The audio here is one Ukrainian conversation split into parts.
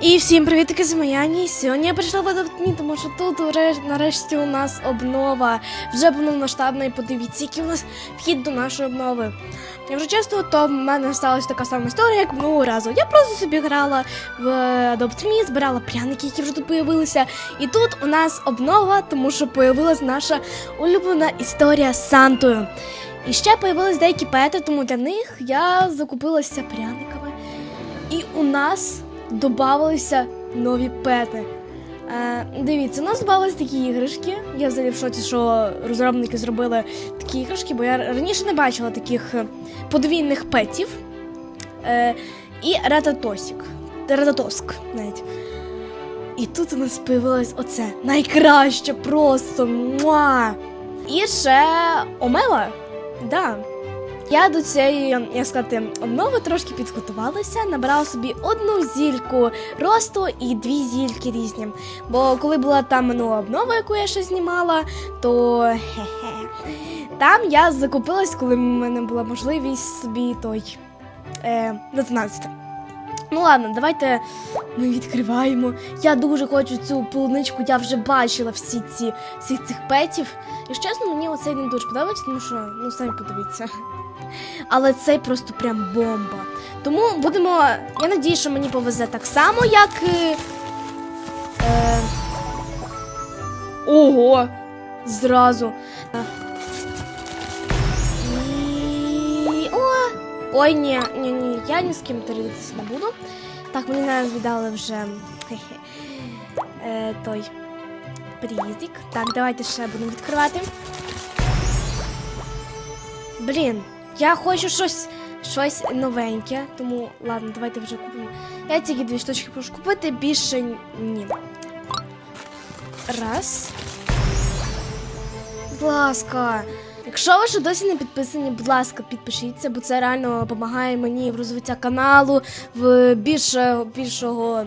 І всім привітки з Маяні. Сьогодні я прийшла в Адоптмі, тому що тут уре- нарешті у нас обнова. Вже повномасштабна, і подивіться, який у нас вхід до нашої обнови. Якщо чесно, то в мене сталася така сама історія, як минулого разу. Я просто собі грала в Адоптмі, збирала пряники, які вже тут появилися. І тут у нас обнова, тому що появилась наша улюблена історія з Сантою. І ще появились деякі пети, тому для них я закупилася пряниками. І у нас додавалися нові пети. Е, дивіться, у нас додавалися такі іграшки. Я взагалі в шоці, що розробники зробили такі іграшки, бо я раніше не бачила таких е, подвійних петів. Е, і рататосік. Рататоск навіть. І тут у нас появилось оце найкраще просто. Муа! І ще Омела. Да. Я до цієї, як сказати, обнови трошки підготувалася, набрала собі одну зільку росту і дві зільки різні. Бо коли була там минула обнова, яку я ще знімала, то хе-хе. Там я закупилась, коли в мене була можливість собі той е, детонацити. Ну ладно, давайте ми відкриваємо. Я дуже хочу цю полуничку, я вже бачила всі ці всіх цих петів. Якщо чесно, мені оцей не дуже подобається, тому що, ну самі подивіться. Але цей просто прям бомба. Тому будемо. Я надію, що мені повезе так само, як. Е... Ого! Зразу. І... О! Ой, ні, ні, ні, я ні з ким таритися не буду. Так, мені навіть віддали вже хе-хе, е, той приїздик. Так, давайте ще будемо відкривати. Блін, я хочу щось, щось новеньке, тому ладно, давайте вже купимо. Я тільки дві штучки прошу купити, більше ні. Раз. Будь ласка. Якщо ви ще досі не підписані, будь ласка, підпишіться, бо це реально допомагає мені в розвиття каналу, в більшого, більшого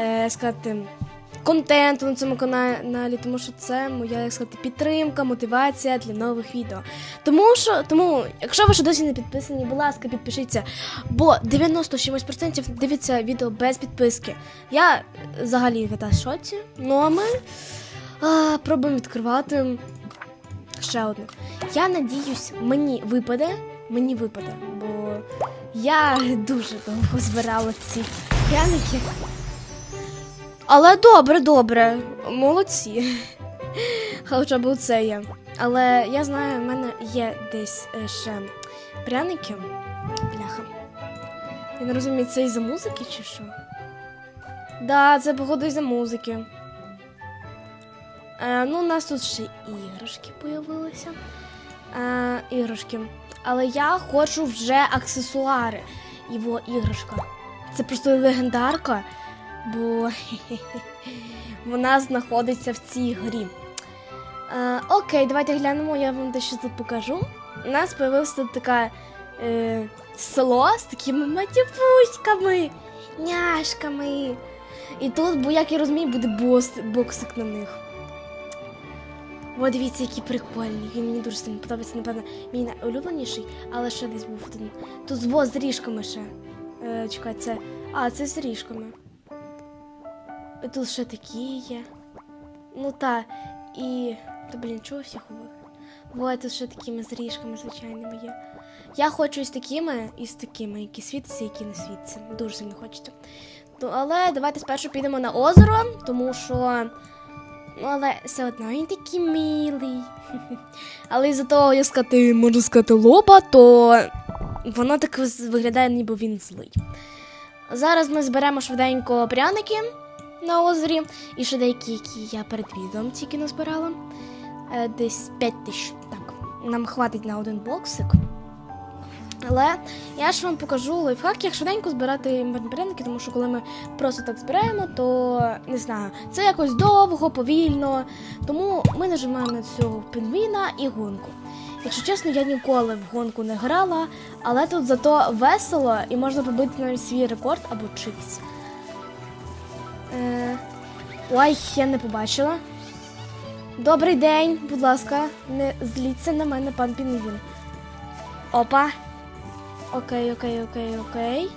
е, сказати, контенту на цьому каналі, тому що це моя як сказати, підтримка, мотивація для нових відео. Тому що, тому, якщо ви ще досі не підписані, будь ласка, підпишіться. Бо 90 чимось процентів дивиться відео без підписки. Я взагалі в шоці. Ну а ми а, пробуємо відкривати ще одну. Я надіюсь, мені випаде. Мені випаде, бо я дуже довго збирала ці пряники. Але добре, добре, молодці. Хоча б це є. Але я знаю, в мене є десь е, ще пряники. Бляха. Я не розумію, це із-за музики чи що? Да, це походу із-за музики. Е, ну, у нас тут ще іграшки появилися. Е, іграшки. Але я хочу вже аксесуари. Його іграшка. Це просто легендарка, бо вона знаходиться в цій грі. Е, окей, давайте глянемо, я вам дещо тут покажу. У нас появилася тут така е, село з такими матюпуськами, няшками. І тут, бо як я розумію, буде бос, боксик на них. О, дивіться, які прикольні. Він мені дуже сильно подобається, напевно, мій найулюбленіший, але ще десь був один. Тут во з ріжками ще. Е, чекай, це. А, це з ріжками. Тут ще такі є. Ну та. І. Та блін, чого всіх? Во, тут ще такими з ріжками звичайними є. Я хочу із такими, і з такими, які світяться, які не світяться. Дуже сильно хочеться. Ну, але давайте спершу підемо на озеро, тому що. Ну, але все одно він такий милий. Але із-за того, як сказати, можна сказати, лоба, то воно так виглядає, ніби він злий. Зараз ми зберемо швиденько пряники на озері. І ще деякі, які я перед відео тільки назбирала. Е, Десь 5 тисяч. Так, нам хватить на один боксик. Але я ж вам покажу лайфхак, як швиденько збирати пряники, тому що коли ми просто так збираємо, то не знаю, це якось довго, повільно. Тому ми нажимаємо на цього пінгвіна і гонку. Якщо чесно, я ніколи в гонку не грала, але тут зато весело і можна побити навіть свій рекорд або чийсь. Е... Ой, я не побачила. Добрий день, будь ласка, не зліться на мене, пан Пінгвін. Опа. Окей, окей, окей, окей.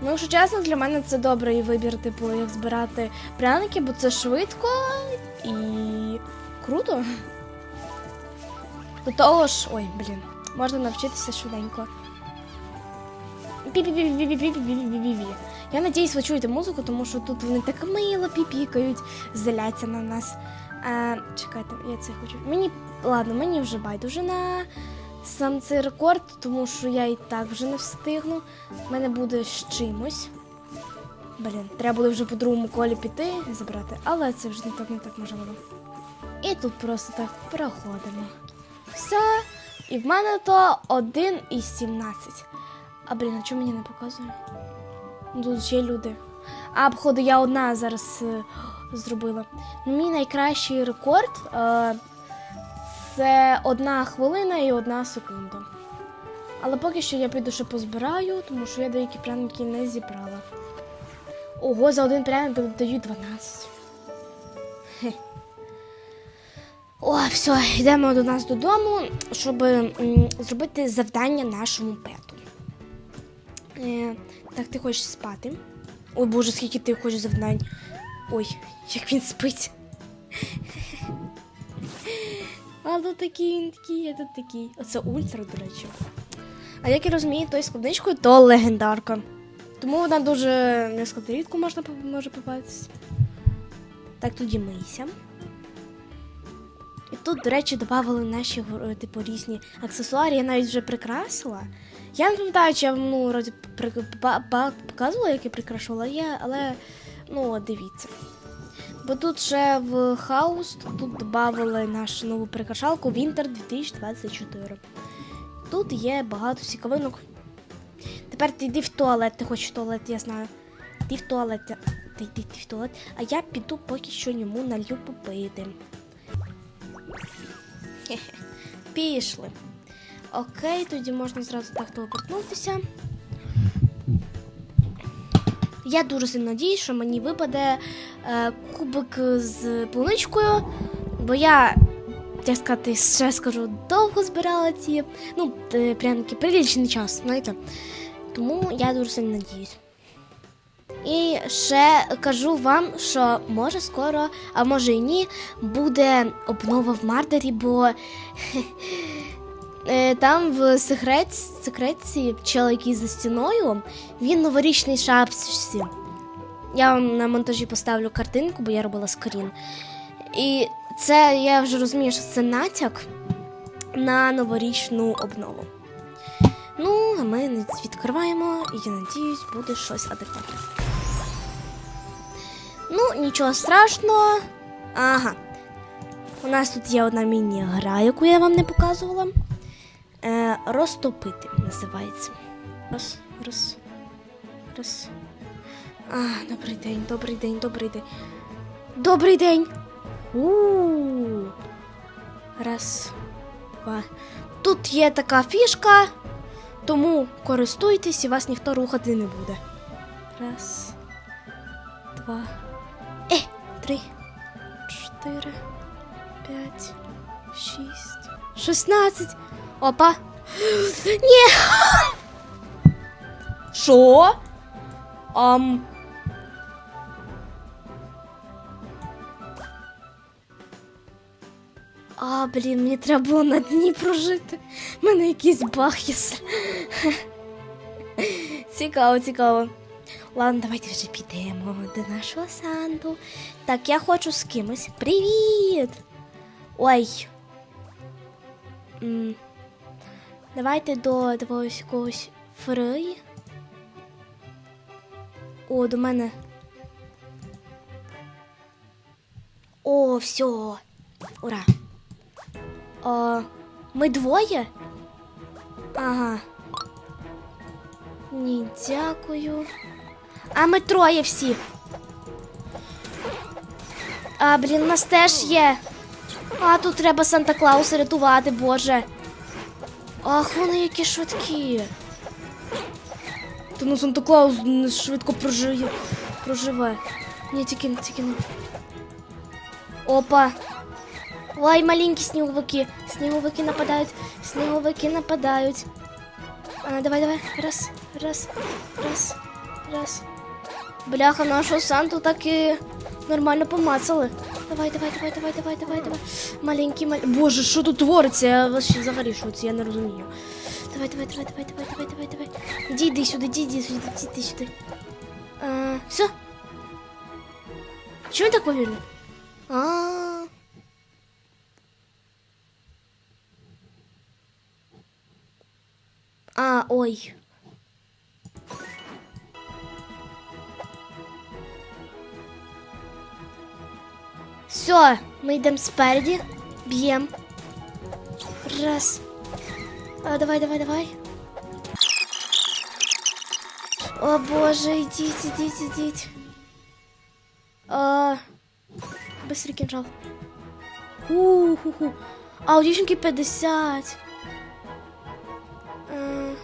Ну, якщо чесно, для мене це добрий вибір, типу, як збирати пряники, бо це швидко і круто. До того ж, ой, блін, можна навчитися швиденько. Пі-пі-пі-пі-пі-пі-пі-пі-пі-пі. Я надіюсь, ви чуєте музику, тому що тут вони так мило піпікають, зляться на нас. А, чекайте, я це хочу. Мені ладно, мені вже байдуже на сам цей рекорд, тому що я і так вже не встигну. У мене буде з чимось. Блін, треба буде вже по другому колі піти і забрати, але це вже не так не так можливо. І тут просто так проходимо. Все. І в мене то 1 із 17. А блін, а чому мені не показує? Тут ще люди. А, походу, я одна зараз е, зробила. Ну, мій найкращий рекорд е, це одна хвилина і одна секунда. Але поки що я піду ще позбираю, тому що я деякі пряники не зібрала. Ого, за один пряник дають 12. Хе. О, все, йдемо до нас додому, щоб м, зробити завдання нашому пету. Е, так, ти хочеш спати? Ой, боже, скільки ти хочеш завдань. Ой, як він спить. А тут такий, він такий, а тут такий. Оце ультра, до речі. А як я розумію, той з клубничкою, то легендарка. Тому вона дуже не сказати, рідко можна може попастись. Так, тоді мийся. І тут, до речі, додавали наші типу різні аксесуари, я навіть вже прикрасила. Я не пам'ятаю, чи я вам, ну, вроді при, показувала, як я прикрашувала, я, але ну, дивіться. Бо тут ще в хаус тут додавали нашу нову прикрашалку Winter 2024. Тут є багато цікавинок. Тепер ти йди в туалет, ти хочеш в туалет, я знаю. Ти в туалет. Ти йди ти в туалет, а я піду поки що йому налью попити. Хе-хе. Пішли. Окей, тоді можна зразу так телепортнутися. Я дуже сильно надіюсь, що мені випаде е, кубик з полуничкою, бо я, як сказати, ще скажу, довго збирала ці ну, е, пряники, прилічний час, знаєте. Тому я дуже сильно надіюсь. І ще кажу вам, що може скоро, а може і ні, буде обнова в Мардері, бо там в секрет, секретці чел, який за стіною, він в новорічній шапці. Я вам на монтажі поставлю картинку, бо я робила скрін. І це я вже розумію, що це натяк на новорічну обнову. Ну, а ми відкриваємо, і я надіюсь, буде щось адекватне. Ну, нічого страшного. Ага. У нас тут є одна міні-гра, яку я вам не показувала. Е, розтопити називається. Раз, раз, раз. А, добрий день, добрий день, добрий день. Добрий день. у Раз, два. Тут є така фішка, тому користуйтесь і вас ніхто рухати не буде. Раз, два, е, три, чотири, п'ять, шість, шістнадцять. Опа. Ні. Що? Ам. А, блін, мені треба було на дні прожити. У мене якийсь баг є. Цікаво, цікаво. Ладно, давайте вже підемо до нашого Санту. Так, я хочу з кимось. Привіт! Ой. М, Давайте до якогось якогось Фрей. О, до мене. О, все. Ура. О, ми двоє? Ага. Ні, дякую. А ми троє всі. А, блін, у нас теж є. А, тут треба Санта Клауса рятувати, боже. Ах, вони які швидкі. Та ну Санта Клаус не швидко прожиє. Проживе. Ні, тільки, не- тільки не. Опа. Ой, маленькі сніговики. Сніговики нападають. Сніговики нападають. А, давай, давай. Раз, раз, раз, Раз. Бляха, нашого Санту так і нормально помацали. Давай, давай, давай, давай, давай, давай, давай. Маленький, маленький. Боже, що тут твориться? Я вообще взагалі шоці, я не розумію. Давай, давай, давай, давай, давай, давай, давай, давай. Іди, іди сюди, іди, іди сюди, іди, іди сюди. А, все. Чому так повільно? А. А, ой. Все, ми йдемо спереді, б'ємо. Раз. А, давай, давай, давай. О боже, ідіть, ідіть, ідіть. А, быстрый кинжал. Ху-ху-ху. А у дівчинки 50. Е,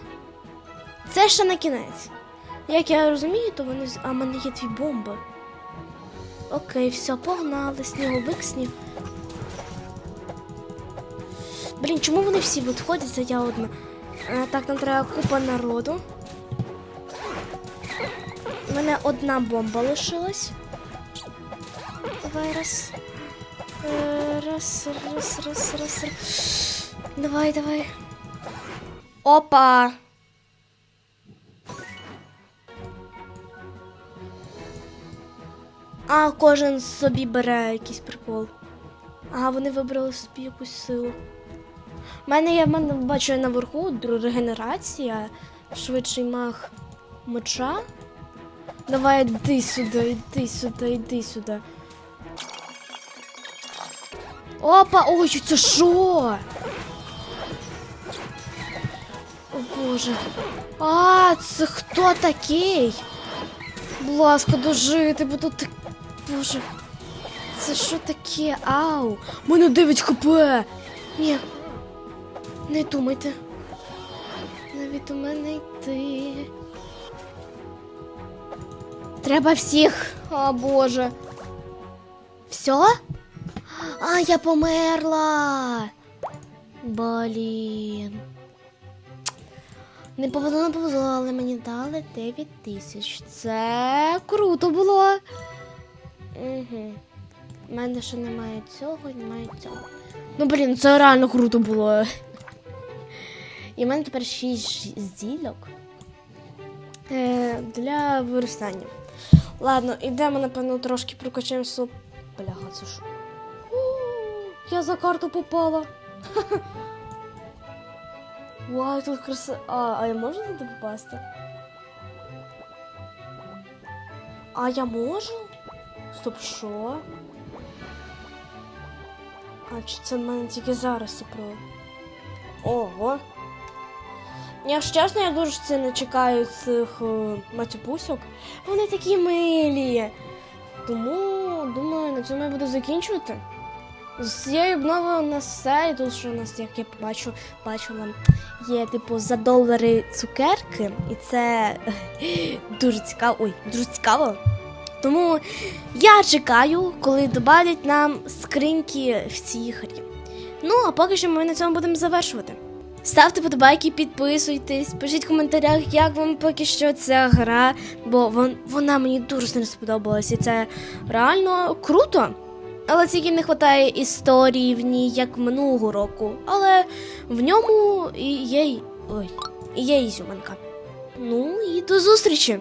Це ще на кінець. Як я розумію, то вони. А в мене є дві бомби. Окей, все, погнали, сніговик снів. Блін, чому вони всі відходять, а я одна? Е, так, нам треба купа народу. У мене одна бомба лишилась. Давай раз. Е, Раз, раз, раз, раз, раз. Давай, давай. Опа! А, кожен собі бере якийсь прикол. Ага, вони вибрали собі якусь силу. У мене є, в мене бачу наверху регенерація, швидший мах меча. Давай йди сюди, йди сюди, йди сюди. Опа, ой, це що? О боже. А, це хто такий? Будь ласка, дожити, бо тут так. Боже. Це що таке? Ау! Мене 9 хп! Ні. Не думайте. Навіть у мене йти. Треба всіх. О боже. Все? А, я померла. Блін. Не повезло, не повезло, але мені дали 9 тисяч. Це круто було. Угу. У мене ще немає цього, немає цього. Ну, блін, це реально круто було. І в мене тепер 6 зільок е, для виростання. Ладно, ідемо, напевно, трошки прокачаємося. Бляга, це що? Я за карту попала. Вау, тут краса. А, а я можу туди попасти? А я можу? Стоп, що? А чи це в мене тільки зараз це. Ого. Якщо чесно, я дуже сильно чекаю цих е, матюпусок. Вони такі милі. Тому, думаю, на цьому я буду закінчувати. З цією обновою у нас все. І тут що у нас, як я побачу, бачила, є типу за долари цукерки, і це дуже цікаво. Ой, дуже цікаво. Тому я чекаю, коли додадуть нам скриньки в цій грі. Ну, а поки що ми на цьому будемо завершувати. Ставте подобайки, підписуйтесь, пишіть в коментарях, як вам поки що ця гра, бо вон, вона мені дуже сильно сподобалася. Це реально круто. Але тільки не вистачає історії в ній, як минулого року. Але в ньому і є, ой, і є ізюминка. Ну і до зустрічі!